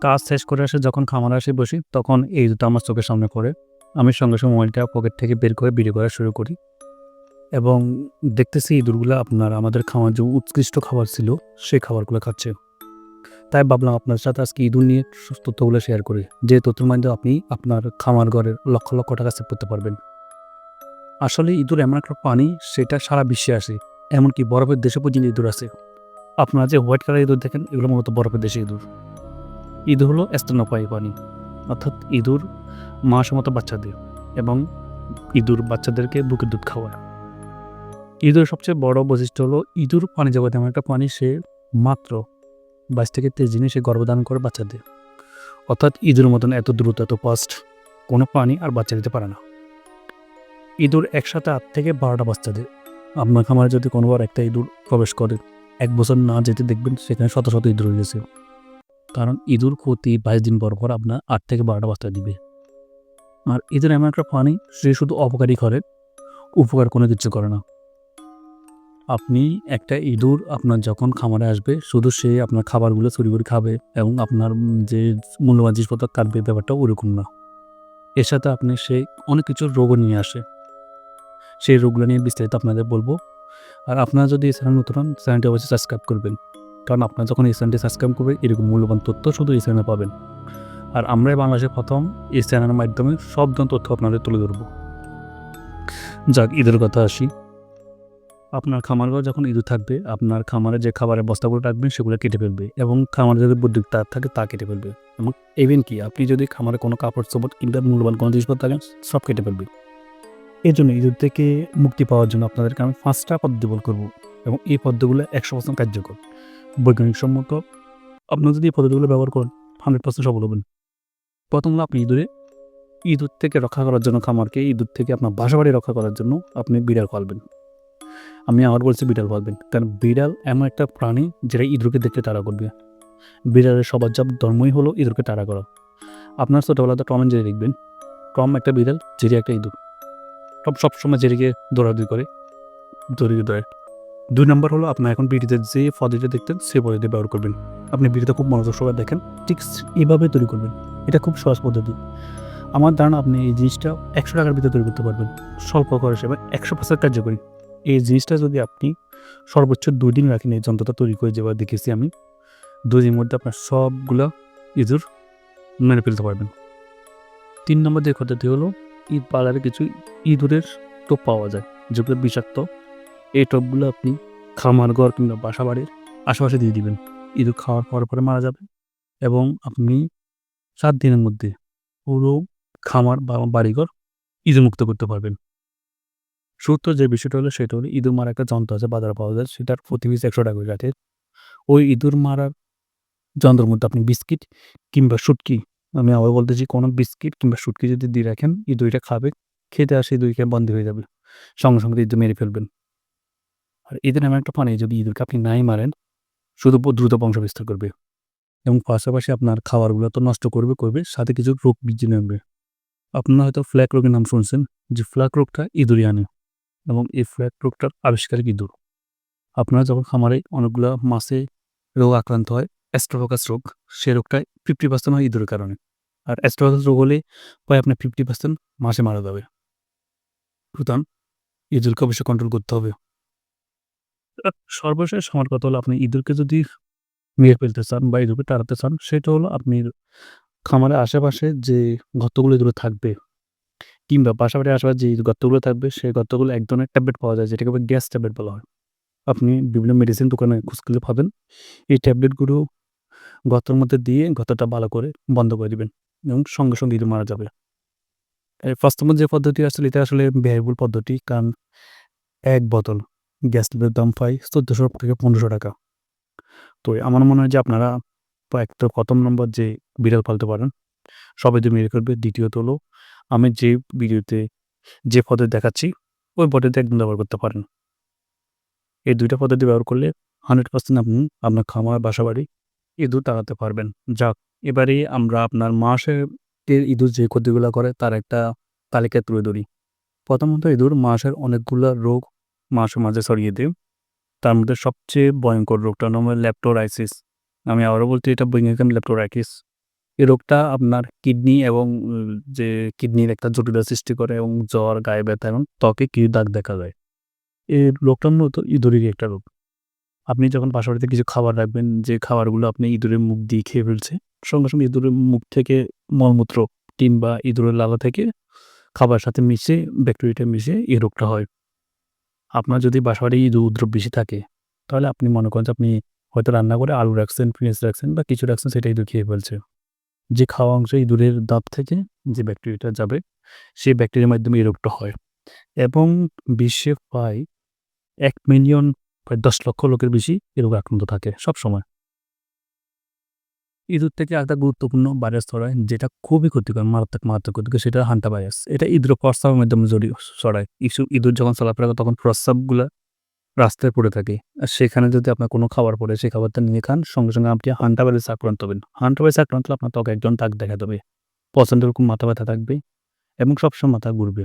কাজ শেষ করে আসে যখন খামারে আসে বসি, তখন এই দুটো আমার চোখের সামনে পড়ে। আমি সঙ্গে সঙ্গে মোবাইলটা পকেট থেকে বের করে ভিডিও করা শুরু করি। এবং দেখতেছি ইঁদুরগুলো আপনার আমাদের খাওয়ার যে উৎকৃষ্ট খাবার ছিল, সেই খাবারগুলো খাচ্ছে। তাই ভাবলাম আপনার সাথে আজকে ইঁদুর নিয়ে সুস্থ তথ্যগুলো শেয়ার করি। যে তথ্যের মাধ্যমে আপনি আপনার খামার ঘরের লক্ষ লক্ষ টাকা সেভ করতে পারবেন। আসলে ইঁদুর এমন একটা প্রাণী, সেটা সারা বিশ্বে আসে। এমনকি বরফের দেশে পর্যন্ত ইঁদুর আছে। আপনারা যে হোয়াইট কালার ইঁদুর দেখেন, এগুলো মূলত বরফের দেশে ইঁদুর। ইঁদুর হলো স্তন্যপায়ী প্রাণী অর্থাৎ ইঁদুর মাসের মতো বাচ্চা দেয় এবং ইঁদুর বাচ্চাদেরকে বুকের দুধ খাওয়ায় ইঁদুর সবচেয়ে বড় বৈশিষ্ট্য হলো ইঁদুর পানি জগতে এমন একটা প্রাণী সে মাত্র বাইশ থেকে তেইশ দিনে সে গর্ভধারণ করে বাচ্চা দেয় অর্থাৎ ইঁদুর মতন এত দ্রুত, এত ফাস্ট কোনো প্রাণী আর বাচ্চা দিতে পারে না। ইঁদুর একসাথে আট থেকে বারোটা বাচ্চা দেয় আপনার খামারে যদি কোনোবার একটা ইঁদুর প্রবেশ করে, এক বছর না যেতে দেখবেন, সেখানে শত শত ইঁদুর গেছে। কারণ ইঁদুর প্রতি বাইশ দিন পর পর আপনার আট থেকে বারোটা বাচ্চা দিবে। আর ইঁদুর এমন একটা প্রাণী সে শুধু অপকারী করে, উপকার কোনো কিছু করে না। আপনি একটা ইঁদুর আপনার যখন খামারে আসবে, শুধু সে আপনার খাবারগুলো চুরি করে খাবে এবং আপনার যে মূল্যবান জিনিসপত্র কাটবে, ব্যাপারটা ওরকম না। এর সাথে আপনি সে অনেক কিছু রোগও নিয়ে আসে। সেই রোগগুলো নিয়ে বিস্তারিত আপনাদের বলব। আর আপনারা যদি চ্যানেল নতুন চ্যানেলটি অবশ্যই সাবস্ক্রাইব করবেন। কারণ আপনারা যখন এই চ্যানেলটি সাবস্ক্রাইব করবেন, এরকম মূল্যবান তথ্য শুধু এই চ্যানেলে পাবেন। আর আমরাই বাংলাদেশের প্রথম এই চ্যানেলের মাধ্যমে সব ধরনের তথ্য আপনাদের তুলে ধরবো। যাক, ঈদের কথা আসি। আপনার খামার ঘর যখন ইঁদুর থাকবে, আপনার খামারে যে খাবারের বস্তাগুলো রাখবেন, সেগুলো কেটে ফেলবে এবং খামারে যদি বৈদ্যুতিক তার থাকে, তা কেটে ফেলবে। এবং ইভেন কি, আপনি যদি খামারে কোনো কাপড়, চোপড় কিংবা মূল্যবান কোনো জিনিসপত্র থাকেন, সব কেটে ফেলবে। এই জন্য ইঁদুর থেকে মুক্তি পাওয়ার জন্য আপনাদেরকে আমি পাঁচটা পদ্ধতি বল করব। এবং এই পদ্ধতিগুলো একশো পার্সেন্ট কার্যকর। বৈজ্ঞানিক সম্মত আপনারা যদি এই পদ্ধতিগুলো ব্যবহার করেন হান্ড্রেড পার্সেন্ট সফল হবেন। প্রথম হলো আপনি ইঁদুরে, ইঁদুর থেকে রক্ষা করার জন্য খামারকে, ইঁদুর থেকে আপনার বাসাবাড়ি রক্ষা করার জন্য আপনি বিড়াল পালবেন। আমি আবার বলছি বিড়াল পালবেন, কারণ বিড়াল এমন একটা প্রাণী যেটা ইঁদুরকে দেখতে তাড়া করবে। বিড়ালের সবার যা ধর্মই হলো ইঁদুরকে তাড়া করা। আপনার ছোটোবেলাতে টম অ্যান্ড জেরি দেখবেন। টম একটা বিড়াল, জেরি একটা ইঁদুর। টম সবসময় জেরিকে দৌড়াদৌড়ি করে, দৌড়িয়ে দৌড়ায় দুই নম্বর হলো আপনার এখন বিড়িতে যে পদ্ধতিটা দেখতেন, সে পদ্ধতি ব্যবহার করবেন। আপনি বিড়িতে খুব মনোযোগ সবাই দেখেন, ঠিক এইভাবে তৈরি করবেন। এটা খুব সহজ পদ্ধতি। আমার ধারণা আপনি এই জিনিসটা একশো টাকার ভিতরে তৈরি করতে পারবেন, স্বল্প খরচ এবং একশো পার্সেন্ট কার্যকরী। এই জিনিসটা যদি আপনি সর্বোচ্চ দুই দিন রাখেন, এই যন্ত্রটা তৈরি করে যেভাবে দেখেছি আমি, দুই দিনের মধ্যে আপনার সবগুলো ইঁদুর মেরে ফেলতে পারবেন। তিন নম্বর যে পদ্ধতি হলো ঈদ পার্লারে কিছু ইঁদুরের টোপ পাওয়া যায়, যেগুলো বিষাক্ত। এই টোপগুলো আপনি খামার, ঘর কিংবা বাসা বাড়ির আশেপাশে দিয়ে দিবেন। ইঁদুর খাওয়ার পরে পরে মারা যাবে এবং আপনি সাত দিনের মধ্যে পুরো খামার বা বাড়িঘর মুক্ত করতে পারবেন। সূত্র যে বিষয়টা হলো সেটা হলো ইঁদুর মারা একটা যন্ত্র আছে, বাজারে পাওয়া যায়। সেটার প্রতি পিস একশো টাকা করে ওই ইঁদুর মারার যন্ত্রের মধ্যে আপনি বিস্কিট কিংবা শুটকি, আমি আবার বলতেছি কোনো বিস্কিট কিংবা শুটকি যদি দিয়ে রাখেন ইঁদুরটা খাবে, খেতে আসে ইঁদুরকে বন্ধ হয়ে যাবে। সঙ্গে সঙ্গে ইঁদুর মেরে ফেলবেন। আর এদের এমন একটা পানি, যদি ইঁদুরকে আপনি নাই মারেন, শুধু দ্রুত বংশ বিস্তার করবে। এবং পাশাপাশি আপনার খাবারগুলো তো নষ্ট করবে করবে, সাথে কিছু রোগ বীর্য নেবে। আপনারা হয়তো ফ্ল্যাক রোগের নাম শুনছেন, যে ফ্ল্যাক রোগটা ইঁদুরই আনে এবং এই ফ্ল্যাক রোগটার আবিষ্কারিক ইঁদুর। আপনারা যখন খামারে অনেকগুলো মাছে রোগ আক্রান্ত হয় অ্যাস্ট্রোফোকাস রোগ, সে রোগটাই ফিফটি পার্সেন্ট হয় ইঁদুরের কারণে। আর অ্যাস্ট্রোফোকাস রোগ হলে প্রায় আপনার ফিফটি পার্সেন্ট মাসে মারা যাবে। সুতরাং ইঁদুরকে অবশ্যই কন্ট্রোল করতে হবে। সর্বশেষ আমার কথা হলো, আপনি ইঁদুরকে যদি মেরে ফেলতে চান বা ইঁদুরকে তাড়াতে চান, সেটা হলো আপনি খামারের আশেপাশে যে গর্তগুলো ইঁদুর থাকবে, কিংবা পাশাপাশি আশেপাশে যে গর্তগুলো থাকবে, সেই গর্তগুলো এক ধরনের ট্যাবলেট পাওয়া যায়, যেটাকে গ্যাস ট্যাবলেট বলা হয়। আপনি বিভিন্ন মেডিসিন দোকানে খোঁজ করলে পাবেন, এই ট্যাবলেটগুলো গর্তের মধ্যে দিয়ে গর্তটা ভালো করে বন্ধ করে দিবেন এবং সঙ্গে সঙ্গে ইঁদুর মারা যাবে। প্রথম যে পদ্ধতি আসলে, এটা আসলে ব্যয়বহুল পদ্ধতি, কারণ এক বোতল। গ্যাস দাম পাই চোদ্দোশো থেকে পনেরোশো টাকা। তো আমার মনে হয় যে আপনারা একটা প্রথম নম্বর যে বিড়াল পালতে পারেন, সবাই তো মেরে করবে, দ্বিতীয়ত হলো আমি যে ভিডিওতে যে পদ্ধতি দেখাচ্ছি, ওই পদ্ধতি একদম ব্যবহার করতে পারেন। এই দুইটা পদ্ধতি ব্যবহার করলে হান্ড্রেড পার্সেন্ট আপনি আপনার খামার, বাসাবাড়ি ইঁদুর তাড়াতে পারবেন। যাক, এবারে আমরা আপনার মাসে ইঁদুর যে ক্ষতিগুলো করে, তার একটা তালিকা তুলে ধরি। প্রথমত ইঁদুর মাসের অনেকগুলো রোগ মাসে মাঝে ছড়িয়ে দেয় তার মধ্যে সবচেয়ে ভয়ঙ্কর রোগটার নাম হলো ল্যাপটোরাইসিস আমি আবারও বলছি এটা বৈজ্ঞানিক ল্যাপটোরাইটিস এই রোগটা আপনার কিডনি এবং যে কিডনির একটা জটিলতা সৃষ্টি করে এবং জ্বর, গায়ে ব্যথা এবং ত্বকে কিছু দাগ দেখা যায়। এই রোগটা মূলত ইঁদুরেরই একটা রোগ। আপনি যখন বাসাবাড়িতে কিছু খাবার রাখবেন, যে খাবারগুলো আপনি ইঁদুরের মুখ দিয়ে খেয়ে ফেলছে, সঙ্গে, সঙ্গে ইঁদুরের মুখ থেকে মলমূত্র কিংবা ইঁদুরের লালা থেকে খাবারের সাথে মিশে ব্যাকটেরিয়াটা মিশে এই রোগটা হয়। আপনার যদি বাসাবাড়ি উদ্রব বেশি থাকে, তাহলে আপনি মনে করেন যে আপনি হয়তো রান্না করে আলু রাখছেন, পেঁয়াজ রাখছেন বা কিছু রাখছেন সেটাই খেয়ে ফেলছে। যে খাওয়া অংশ ইঁদুরের দাঁত থেকে যে ব্যাকটেরিয়াটা যাবে, সেই ব্যাকটেরিয়ার মাধ্যমে এই রোগটা হয় এবং বিশ্বে প্রায় এক মিলিয়ন প্রায় ১০ লক্ষ লোকের বেশি এ রোগে আক্রান্ত থাকে সবসময়। ইঁদুর থেকে একটা গুরুত্বপূর্ণ ভাইরাস ছড়ায় যেটা খুবই ক্ষতিকর, মারাত্মক, মারাত্মক ক্ষতিকর সেটা হান্টা ভাইরাস। এটা ইঁদুরের প্রস্রাবের মাধ্যমে জড়ি ছড়ায়। ইসু ইঁদুর যখন চলাফেরা করে তখন প্রস্রাবগুলো রাস্তায় পড়ে থাকে। আর সেখানে যদি আপনার কোনো খাবার পড়ে সেই খাবারটা নিয়ে খান, সঙ্গে, সঙ্গে আপনি হান্টা ভাইরাসে আক্রান্ত হবেন। হান্টা ভাইরাসে আক্রান্ত হলে আপনার ত্বকে একজন দাগ দেখা দেবে। প্রচণ্ড রকম মাথা ব্যথা থাকবে এবং সবসময় মাথা ঘুরবে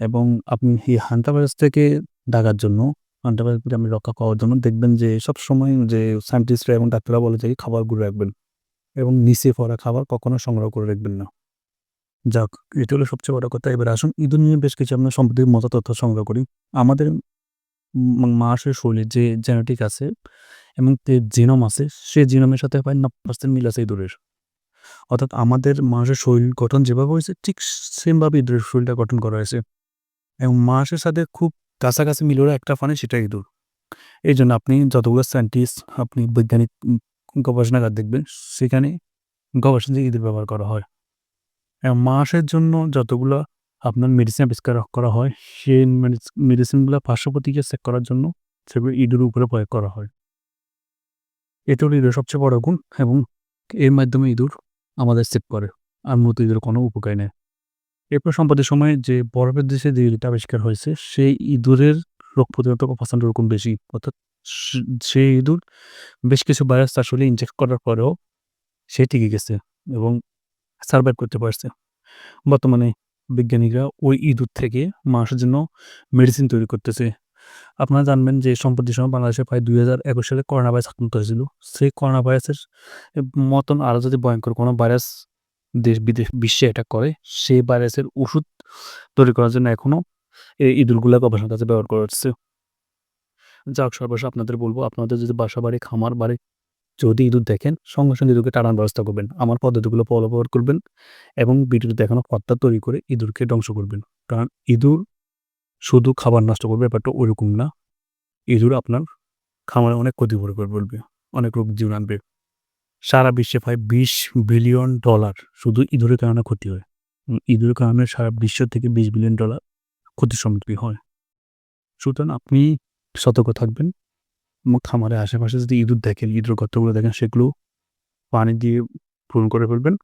এবং আপনি এই হান্টা ভাইরাস থেকে দাগার জন্য হান্টা ভাইরাস আপনি রক্ষা পাওয়ার জন্য দেখবেন যে সবসময় যে সায়েন্টিস্টরা এবং ডাক্তাররা বলে যে খাবারগুলো রাখবেন এবং নিচে পড়া খাবার কখনো সংগ্রহ করে রাখবেন না। যাক, এটা হলো সবচেয়ে বড় কথা। এবার আসুন ইঁদুর নিয়ে বেশ কিছু আমরা সম্প্রতি মজার তথ্য সংগ্রহ করি। আমাদের মাসের শরীরে যে জেনেটিক আছে এবং যে জিনোম আছে, সেই জিনোমের সাথে প্রায় ৯০% মিল আছে ইঁদুরের। অর্থাৎ আমাদের মানুষের শরীর গঠন যেভাবে হয়েছে ঠিক সেমভাবে ইঁদুরের শরীরটা গঠন করা হয়েছে এবং মানুষের সাথে খুব কাছাকাছি মিল হলো একটা ফানে সেটা ইঁদুর। এই জন্য আপনি যতগুলো সায়েন্টিস্ট আপনি বৈজ্ঞানিক গবেষণাগার দেখবেন সেখানে গবেষণায় ইঁদুর ব্যবহার করা হয়। মানুষের জন্য যতগুলা আপনার মেডিসিন আবিষ্কার করা হয়, সেই মেডিস মেডিসিনগুলা পার্শ্বপ্রতিক্রিয়া চেক করার জন্য সেগুলো ইঁদুরের উপরে প্রয়োগ করা হয়। এটা হলো ইঁদুরের সবচেয়ে বড় গুণ এবং এর মাধ্যমে ইঁদুর আমাদের সেভ করে। আর মূলত ইঁদুর কোনো উপকার নেই। এরপর সম্প্রতি সময়ে যে বরফের দেশে যে ইঁদুরটা আবিষ্কার হয়েছে, সেই ইঁদুরের রোগ প্রতিরোধক প্রচণ্ড রকম বেশি। অর্থাৎ সেই ইঁদুর বেশ কিছু ভাইরাস শরীরে ইনজেক্ট করার পরেও সে টিকে গেছে এবং সার্ভাইভ করতে পারছে। বর্তমানে বিজ্ঞানীরা ওই ইঁদুর থেকে মানুষের জন্য মেডিসিন তৈরি করতেছে। আপনারা জানবেন যে সম্প্রতি সময় বাংলাদেশে প্রায় ২০২১ সালে করোনা ভাইরাস আক্রান্ত হয়েছিল। সেই করোনা ভাইরাসের মতন আরও যদি ভয়ঙ্কর কোনো ভাইরাস দেশ বিদেশ বিশ্বে অ্যাটাক করে, সেই ভাইরাসের ওষুধ তৈরি করার জন্য এখনও এই ইঁদুরগুলা গবেষণার কাজে ব্যবহার করা হচ্ছে। যাক সর্বশেষ আপনাদের বলব আপনাদের যদি বাসাবাড়ি, খামার বাড়ি যদি ইঁদুর দেখেন, সঙ্গে, সঙ্গে ইঁদুরকে তাড়ানোর ব্যবস্থা করবেন। আমার পদ্ধতিগুলো ফলো করবেন এবং ভিডিওতে দেখানো পথটা তৈরি করে ইঁদুরকে ধ্বংস করবেন। কারণ ইঁদুর শুধু খাবার নষ্ট করবে ব্যাপারটা ওইরকম না। ইঁদুর আপনার খামারে অনেক ক্ষতি করে বলবে অনেক রোগ জীবাণু আনবে। সারা বিশ্বে প্রায় ২০ বিলিয়ন ডলার শুধু ইঁদুরের কারণে ক্ষতি হয়। ইঁদুরের কারণে সারা বিশ্ব থেকে ২০ বিলিয়ন ডলার ক্ষতির সম্মুখীন হয়। সুতরাং আপনি সতর্ক থাকবেন এবং খামারের আশেপাশে যদি ইঁদুর দেখেন, ইঁদুর গর্তগুলো দেখেন সেগুলো পানি দিয়ে পূরণ করে ফেলবেন।